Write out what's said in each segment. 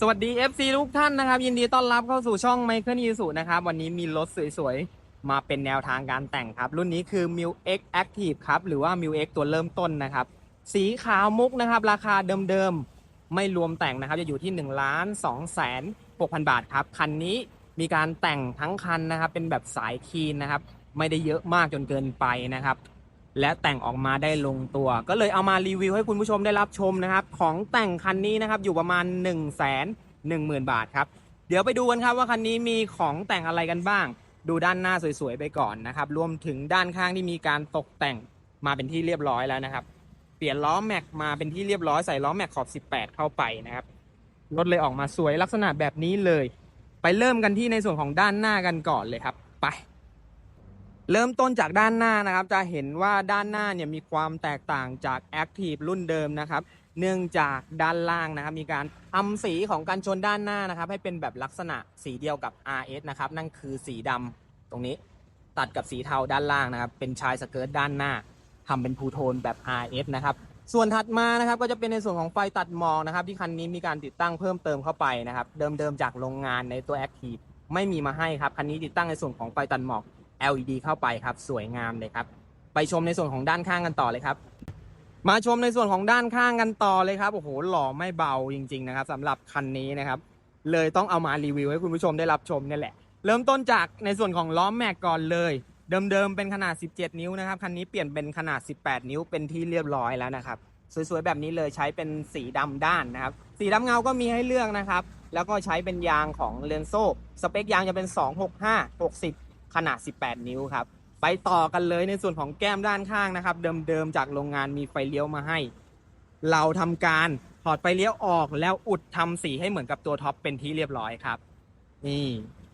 สวัสดี FC ทุกท่านนะครับ ยินดีต้อนรับเข้าสู่ช่องไมเคิลยูสุนะครับ วันนี้มีรถสวยๆ มาเป็นแนวทางการแต่งครับ รุ่นนี้คือ m i l X Active ครับ หรือว่า m i l X ตัวเริ่มต้นนะครับ สีขาวมุกนะครับ ราคาเดิมๆ ไม่รวมแต่งนะครับ จะอยู่ที่1นึ่งล้านสองแสนหกพันบาทครับ คันนี้มีการแต่งทั้งคันนะครับ เป็นแบบสายคีนนะครับ ไม่ได้เยอะมากจนเกินไปนะครับ และแต่งออกมาได้ลงตัว ก็เลยเอามารีวิวให้คุณผู้ชมได้รับชมนะครับ ของแต่งคันนี้นะครับอยู่ประมาณ 1 1 0 0 0 0 บาทครับ เดี๋ยวไปดูกันครับว่าคันนี้มีของแต่งอะไรกันบ้าง ดูด้านหน้าสวยๆไปก่อนนะครับ รวมถึงด้านข้างที่มีการตกแต่งมาเป็นที่เรียบร้อยแล้วนะครับ เปลี่ยนล้อแม็กมาเป็นที่เรียบร้อยใส่ล้อแม็กขอบ 18 เข้าไปนะครับรถเลยออกมาสวยลักษณะแบบนี้เลย ไปเริ่มกันที่ในส่วนของด้านหน้ากันก่อนเลยครับ ไป เริ่มต้นจากด้านหน้านะครับ จะเห็นว่าด้านหน้าเนี่ยมีความแตกต่างจาก Active รุ่นเดิมนะครับ เนื่องจากด้านล่างนะครับ มีการทำสีของกันชนด้านหน้านะครับ ให้เป็นแบบลักษณะสีเดียวกับ RS นะครับ นั่นคือสีดำตรงนี้ตัดกับสีเทาด้านล่างนะครับ เป็นชายสเกิร์ตด้านหน้าทำเป็นพูโทนแบบ RS นะครับส่วนถัดมานะครับก็จะเป็นในส่วนของไฟตัดหมอกนะครับ ที่คันนี้มีการติดตั้งเพิ่มเติมเข้าไปนะครับ เดิมๆจากโรงงานในตัว Active ไม่มีมาให้ครับคันนี้ติดตั้งในส่วนของไฟตัดหมอก LED เข้าไปครับสวยงามเลยครับ ไปชมในส่วนของด้านข้างกันต่อเลยครับ มาชมในส่วนของด้านข้างกันต่อเลยครับโอ้โหหล่อไม่เบาจริง ๆ นะครับสำหรับคันนี้นะครับ เลยต้องเอามารีวิวให้คุณผู้ชมได้รับชมนี่แหละ เริ่มต้นจากในส่วนของล้อแม็กก่อนเลย เดิมๆเป็นขนาด 17 นิ้วนะครับคันนี้เปลี่ยนเป็นขนาด 18 นิ้วเป็นที่เรียบร้อยแล้วนะครับสวยๆแบบนี้เลยใช้เป็นสีดำด้านนะครับ สีดำเงาก็มีให้เลือกนะครับ แล้วก็ใช้เป็นยางของเลนโซ่สเปคยางจะเป็น 265 60 ขนาด 18 นิ้วครับ ไปต่อกันเลยในส่วนของแก้มด้านข้างนะครับ เดิมๆจากโรงงานมีไฟเลี้ยวมาให้ เราทำการถอดไฟเลี้ยวออกแล้วอุดทำสีให้เหมือนกับตัวท็อปเป็นที่เรียบร้อยครับ นี่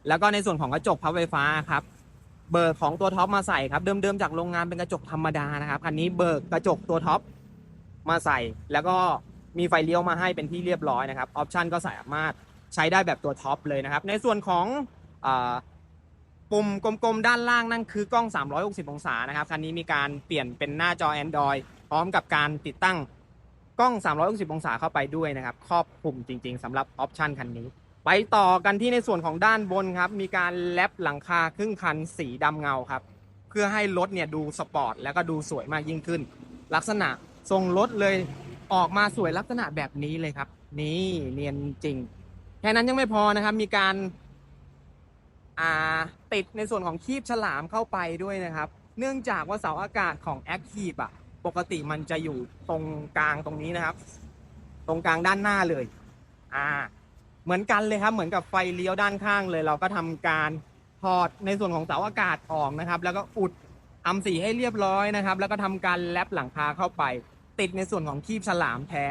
แล้วก็ในส่วนของกระจกพับไฟฟ้าครับ เบิกของตัวท็อปมาใส่ครับเดิมๆจากโรงงานเป็นกระจกธรรมดานะครับคันนี้เบิกกระจกตัวท็อปมาใส่ แล้วก็มีไฟเลี้ยวมาให้เป็นที่เรียบร้อยนะครับออปชันก็สามารถใช้ได้แบบตัวท็อปเลยนะครับ ในส่วนของอา ปุ่มกลมๆ ด้านล่างนั่นคือกล้อง 360 องศานะครับ คันนี้มีการเปลี่ยนเป็นหน้าจอ Android พร้อมกับการติดตั้งกล้อง 360 องศาเข้าไปด้วยนะครับ ครอบคลุมจริงๆสำหรับออปชันคันนี้ ไปต่อกันที่ในส่วนของด้านบนครับ มีการแลปหลังคาครึ่งคันสีดำเงาครับ เพื่อให้รถเนี่ยดูสปอร์ตแล้วก็ดูสวยมากยิ่งขึ้น ลักษณะทรงรถเลยออกมาสวยลักษณะแบบนี้เลยครับ นี่เนียนจริง แค่นั้นยังไม่พอนะครับ มีการ ติดในส่วนของคีบฉลามเข้าไปด้วยนะครับ เนื่องจากว่าเสาอากาศของ Active อะปกติมันจะอยู่ตรงกลางตรงนี้นะครับ ตรงกลางด้านหน้าเลยอ่าเหมือนกันเลยครับ เหมือนกับไฟเลี้ยวด้านข้างเลย เราก็ทำการถอดในส่วนของเสาอากาศออกนะครับ แล้วก็อุดทำสีให้เรียบร้อยนะครับ แล้วก็ทำการแลปหลังคาเข้าไป ติดในส่วนของคีบฉลามแท้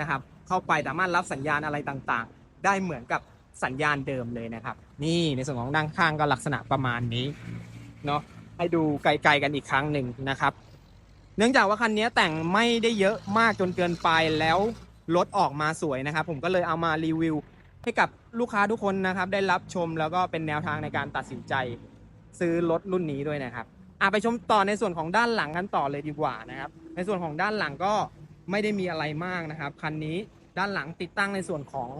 นะครับ เข้าไปสามารถรับสัญญาณอะไรต่างๆ ได้เหมือนกับสัญญาณเดิมเลยนะครับ นี่ในส่วนของด้านข้างก็ลักษณะประมาณนี้เนาะให้ดูไกลๆกันอีกครั้งหนึ่งนะครับ เนื่องจากว่าคันนี้แต่งไม่ได้เยอะมากจนเกินไปแล้วรถออกมาสวยนะครับ ผมก็เลยเอามารีวิวให้กับลูกค้าทุกคนนะครับ ได้รับชมแล้วก็เป็นแนวทางในการตัดสินใจซื้อรถรุ่นนี้ด้วยนะครับอะไปชมต่อในส่วนของด้านหลังกันต่อเลยดีกว่านะครับ ในส่วนของด้านหลังก็ไม่ได้มีอะไรมากนะครับคันนี้ด้านหลังติดตั้งในส่วนของ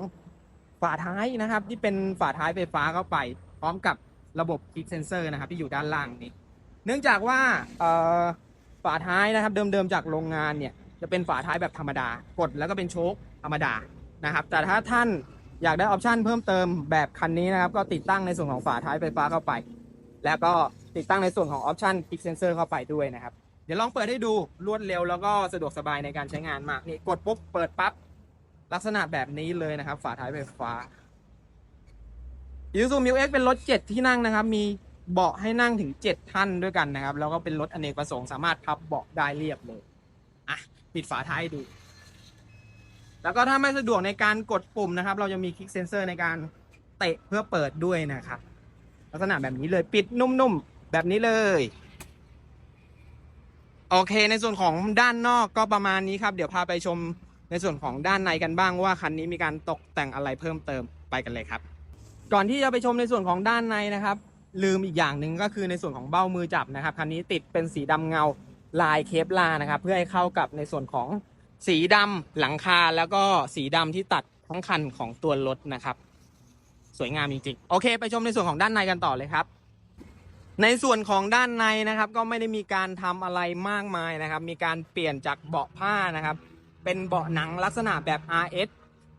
ฝาท้ายนะครับ ที่เป็นฝาท้ายไฟฟ้าเข้าไป พร้อมกับระบบคลิกเซนเซอร์นะครับ ที่อยู่ด้านล่างนี้ เนื่องจากว่าฝาท้ายนะครับเดิมๆจากโรงงานเนี่ยจะเป็นฝาท้ายแบบธรรมดากดแล้วก็เป็นโชคธรรมดานะครับ แต่ถ้าท่านอยากได้ออปชันเพิ่มเติมแบบคันนี้นะครับ ก็ติดตั้งในส่วนของฝาท้ายไฟฟ้าเข้าไป แล้วก็ติดตั้งในส่วนของออปชัน Kick Sensor เข้าไปด้วยนะครับ เดี๋ยวลองเปิดให้ดูรวดเร็วแล้วก็สะดวกสบายในการใช้งานมากนี่กดปุ๊บเปิดปั๊บ ลักษณะแบบนี้เลยนะครับ ฝาท้ายไฟฟ้า Isuzu Mu X เป็นรถ7ที่นั่งนะครับ มีเบาะให้นั่งถึง7ท่านด้วยกันนะครับ แล้วก็เป็นรถอเนกประสงค์สามารถพับเบาะได้เรียบเลยอะปิดฝาท้ายดู แล้วก็ถ้าไม่สะดวกในการกดปุ่มนะครับ เราจะมีคลิกเซนเซอร์ในการเตะเพื่อเปิดด้วยนะครับ ลักษณะแบบนี้เลยปิดนุ่มๆแบบนี้เลยโอเค ในส่วนของด้านนอกก็ประมาณนี้ครับ เดี๋ยวพาไปชม ในส่วนของด้านในกันบ้างว่าคันนี้มีการตกแต่งอะไรเพิ่มเติมไปกันเลยครับ ก่อนที่จะไปชมในส่วนของด้านในนะครับ ลืมอีกอย่างหนึ่งก็คือในส่วนของเบ้ามือจับนะครับคันนี้ติดเป็นสีดำเงาลายเคปลานะครับ เพื่อให้เข้ากับในส่วนของสีดำหลังคาแล้วก็สีดำที่ตัดทั้งคันของตัวรถนะครับ สวยงามจริงๆโอเค ไปชมในส่วนของด้านในกันต่อเลยครับ ในส่วนของด้านในนะครับ ก็ไม่ได้มีการทำอะไรมากมายนะครับ มีการเปลี่ยนจากเบาะผ้านะครับ เป็นเบาะหนังลักษณะแบบ RS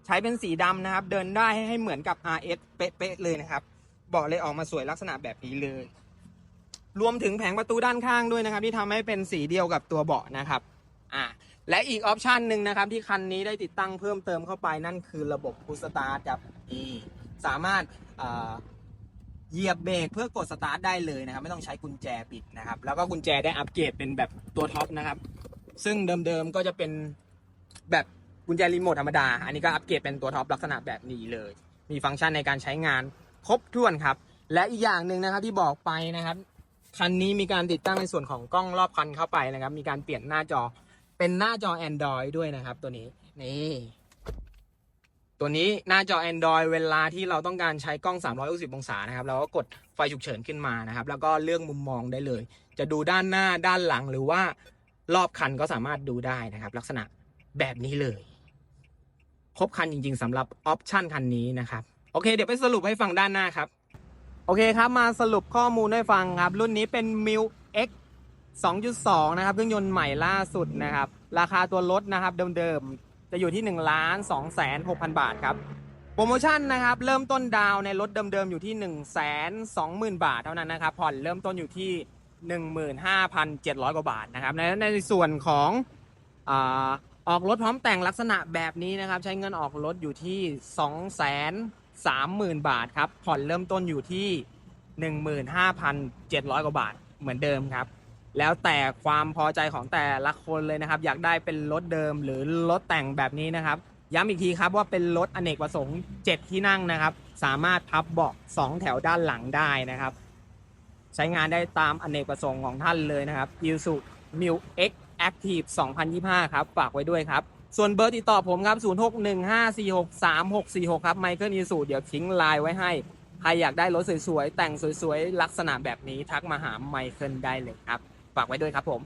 ใช้เป็นสีดำนะครับ เดินได้ให้เหมือนกับ RS เป๊ะๆเลยนะครับ เบาะเลยออกมาสวยลักษณะแบบนี้เลย รวมถึงแผงประตูด้านข้างด้วยนะครับ ที่ทำให้เป็นสีเดียวกับตัวเบาะนะครับอ่าและอีกออปชันหนึ่งนะครับ ที่คันนี้ได้ติดตั้งเพิ่มเติมเข้าไปนั่นคือระบบพุสตาร์ทครับสามารถเหยียบเบรกเพื่อกดสตาร์ทได้เลยนะครับ ไม่ต้องใช้กุญแจปิดนะครับ แล้วก็กุญแจได้อัปเกรดเป็นแบบตัวท็อปนะครับ ซึ่งเดิมๆก็จะเป็น แบบกุญแจรีโมทธรรมดา อันนี้ก็อัปเกรดเป็นตัวท็อปลักษณะแบบนี้เลย มีฟังก์ชันในการใช้งานครบถ้วนครับ และอีกอย่างหนึ่งนะครับที่บอกไปนะครับ คันนี้มีการติดตั้งในส่วนของกล้องรอบคันเข้าไปนะครับ มีการเปลี่ยนหน้าจอเป็นหน้าจอ Android ด้วยนะครับ ตัวนี้นี่ตัวนี้หน้าจอ Android เวลาที่เราต้องการใช้กล้อง 360 องศานะครับ เราก็กดไฟฉุกเฉินขึ้นมานะครับ แล้วก็เลือกมุมมองได้เลย จะดูด้านหน้าด้านหลังหรือว่ารอบคันก็สามารถดูได้นะครับ ลักษณะ แบบนี้เลย ครบคันจริง ๆสำหรับออปชันคันนี้นะครับ โอเค เดี๋ยวไปสรุปให้ฟังด้านหน้าครับ โอเคครับมาสรุปข้อมูลให้ฟังครับ รุ่นนี้เป็น m i l X 2.2 นะครับเครื่องยนต์ใหม่ล่าสุดนะครับ ราคาตัวรถนะครับเดิมๆ จะอยู่ที่1ล้าน2แสน6,000 บาทครับ โปรโมชั่นนะครับ เริ่มต้นดาวในรถเดิมๆ อยู่ที่1นึ่งแสนสองหมื่นบาทเท่านั้นนะครับ ผ่อนเริ่มต้นอยู่ที่ 15,700 กว่าบาทนะครับ ในในส่วนของ ออกรถพร้อมแต่งลักษณะแบบนี้นะครับ ใช้เงินออกรถอยู่ที่ 2 3 0 0 0 0 บาทครับ ผ่อนเริ่มต้นอยู่ที่ 15,700 กว่าบาทเหมือนเดิมครับ แล้วแต่ความพอใจของแต่ละคนเลยนะครับ อยากได้เป็นรถเดิมหรือรถแต่งแบบนี้นะครับ ย้ำอีกทีครับว่าเป็นรถอเนกประสงค์ 7 ที่นั่งนะครับ สามารถพับเบาะ2 แถวด้านหลังได้นะครับ ใช้งานได้ตามอเนกประสงค์ของท่านเลยนะครับ i s u m i l X Active 2025 ครับ ฝากไว้ด้วยครับ ส่วนเบอร์ติดต่อผมครับ 0615463646 ครับไมเคิลอีสูเดี๋ยวทิ้งไลน์ไว้ให้ ใครอยากได้รถสวยๆ แต่งสวยๆ ลักษณะแบบนี้ทักมาหาไมเคิลได้เลยครับ ฝากไว้ด้วยครับผม